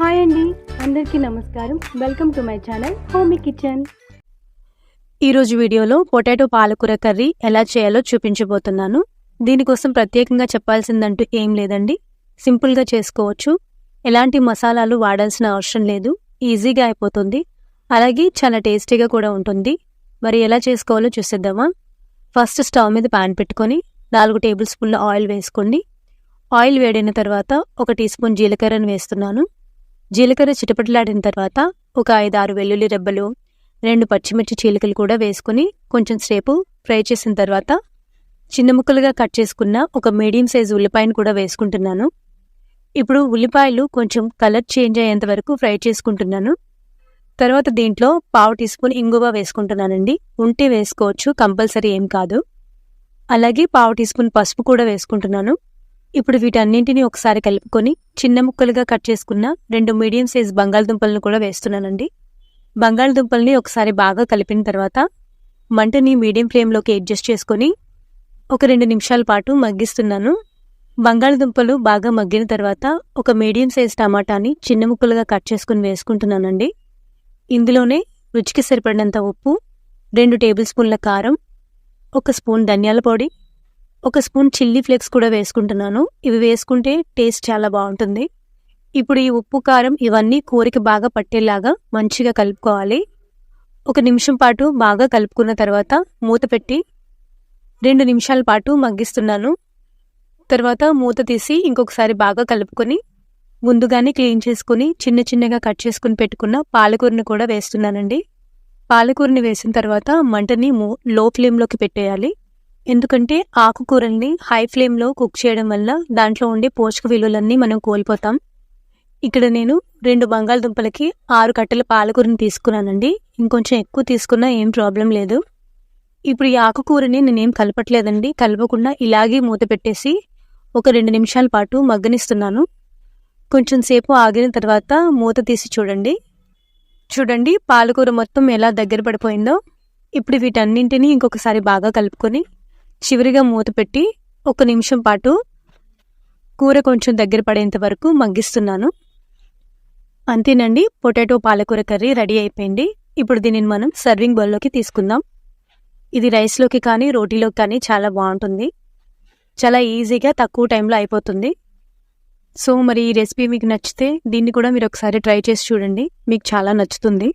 Hi అండి అందరికీ నమస్కారం. Welcome to my channel homey kitchen. ఈరోజు వీడియోలో పొటాటో పాలకూర కర్రీ ఎలా చేయాలో చూపించబోతున్నాను. దీనికోసం ప్రత్యేకంగా చెప్పాల్సిందంటూ ఏం లేదండి. సింపుల్గా చేసుకోవచ్చు. ఎలాంటి మసాలాలు వాడాల్సిన అవసరం లేదు. ఈజీగా అయిపోతుంది. అలాగే చాలా టేస్టీగా కూడా ఉంటుంది. మరి ఎలా చేసుకోవాలో చూసేద్దామా? ఫస్ట్ స్టవ్ మీద పాన్ పెట్టుకొని నాలుగు టేబుల్ స్పూన్ల ఆయిల్ వేసుకోండి. ఆయిల్ వేడైన తర్వాత ఒక టీ స్పూన్ జీలకర్రను వేస్తున్నాను. జీలకర్ర చిటపటలాడిన తర్వాత ఒక ఐదు ఆరు వెల్లుల్లి రెబ్బలు రెండు పచ్చిమిర్చి చీలికలు కూడా వేసుకుని కొంచెం సేపు ఫ్రై చేసిన తర్వాత చిన్న ముక్కలుగా కట్ చేసుకున్న ఒక మీడియం సైజు ఉల్లిపాయను కూడా వేసుకుంటున్నాను. ఇప్పుడు ఉల్లిపాయలు కొంచెం కలర్ చేంజ్ అయ్యేంత వరకు ఫ్రై చేసుకుంటున్నాను. తర్వాత దీంట్లో పావు టీ స్పూన్ ఇంగువ వేసుకుంటున్నానండి. ఉంటే వేసుకోవచ్చు కంపల్సరీ ఏం కాదు. అలాగే పావు టీ స్పూన్ పసుపు కూడా వేసుకుంటున్నాను. ఇప్పుడు వీటన్నింటినీ ఒకసారి కలుపుకొని చిన్న ముక్కలుగా కట్ చేసుకున్న రెండు మీడియం సైజ్ బంగాళదుంపలను కూడా వేస్తున్నానండి. బంగాళదుంపల్ని ఒకసారి బాగా కలిపిన తర్వాత మంటని మీడియం ఫ్లేమ్లోకి అడ్జస్ట్ చేసుకొని ఒక రెండు నిమిషాల పాటు మగ్గిస్తున్నాను. బంగాళదుంపలు బాగా మగ్గిన తర్వాత ఒక మీడియం సైజ్ టమాటాని చిన్న ముక్కలుగా కట్ చేసుకుని వేసుకుంటున్నానండి. ఇందులోనే రుచికి సరిపడినంత ఉప్పు రెండు టేబుల్ స్పూన్ల కారం ఒక స్పూన్ ధనియాల పొడి ఒక స్పూన్ చిల్లీ ఫ్లేక్స్ కూడా వేసుకుంటున్నాను. ఇవి వేసుకుంటే టేస్ట్ చాలా బాగుంటుంది. ఇప్పుడు ఈ ఉప్పు కారం ఇవన్నీ కూరకి బాగా పట్టేలాగా మంచిగా కలుపుకోవాలి. ఒక నిమిషం పాటు బాగా కలుపుకున్న తర్వాత మూత పెట్టి రెండు నిమిషాల పాటు మగ్గిస్తున్నాను. తర్వాత మూత తీసి ఇంకొకసారి బాగా కలుపుకొని ముందుగానే క్లీన్ చేసుకుని చిన్న చిన్నగా కట్ చేసుకుని పెట్టుకున్న పాలకూరని కూడా వేస్తున్నానండి. పాలకూరని వేసిన తర్వాత మంటని మూ లో ఫ్లేమ్లోకి పెట్టేయాలి. ఎందుకంటే ఆకుకూరల్ని హై ఫ్లేమ్లో కుక్ చేయడం వల్ల దాంట్లో ఉండే పోషక విలువలన్నీ మనం కోల్పోతాం. ఇక్కడ నేను రెండు బంగాళదుంపలకి ఆరు కట్టెల పాలకూరని తీసుకున్నానండి. ఇంకొంచెం ఎక్కువ తీసుకున్నా ఏం ప్రాబ్లం లేదు. ఇప్పుడు ఈ ఆకుకూరని నేనేం కలపట్లేదండి. కలపకుండా ఇలాగే మూత పెట్టేసి ఒక రెండు నిమిషాల పాటు మగ్గనిస్తున్నాను. కొంచెం సేపు ఆగిన తర్వాత మూత తీసి చూడండి. చూడండి పాలకూర మొత్తం ఎలా దగ్గర పడిపోయిందో. ఇప్పుడు వీటన్నింటినీ ఇంకొకసారి బాగా కలుపుకొని చివరిగా మూత పెట్టి ఒక నిమిషం పాటు కూర కొంచెం దగ్గర పడేంత వరకు మగ్గిస్తున్నాను. అంతేనండి పొటాటో పాలకూర కర్రీ రెడీ అయిపోయింది. ఇప్పుడు దీనిని మనం సర్వింగ్ బౌల్లోకి తీసుకుందాం. ఇది రైస్లోకి కానీ రోటీలోకి కానీ చాలా బాగుంటుంది. చాలా ఈజీగా తక్కువ టైంలో అయిపోతుంది. సో మరి ఈ రెసిపీ మీకు నచ్చితే దీన్ని కూడా మీరు ఒకసారి ట్రై చేసి చూడండి. మీకు చాలా నచ్చుతుంది.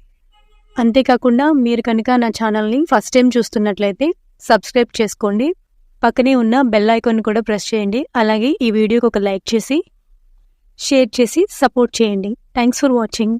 అంతేకాకుండా మీరు కనుక నా ఛానల్ని ఫస్ట్ టైం చూస్తున్నట్లయితే సబ్స్క్రైబ్ చేసుకోండి. పక్కనే ఉన్న బెల్ ఐకాన్ కూడా ప్రెస్ చేయండి. అలాగే ఈ వీడియోకి ఒక లైక్ చేసి షేర్ చేసి సపోర్ట్ చేయండి. Thanks for watching.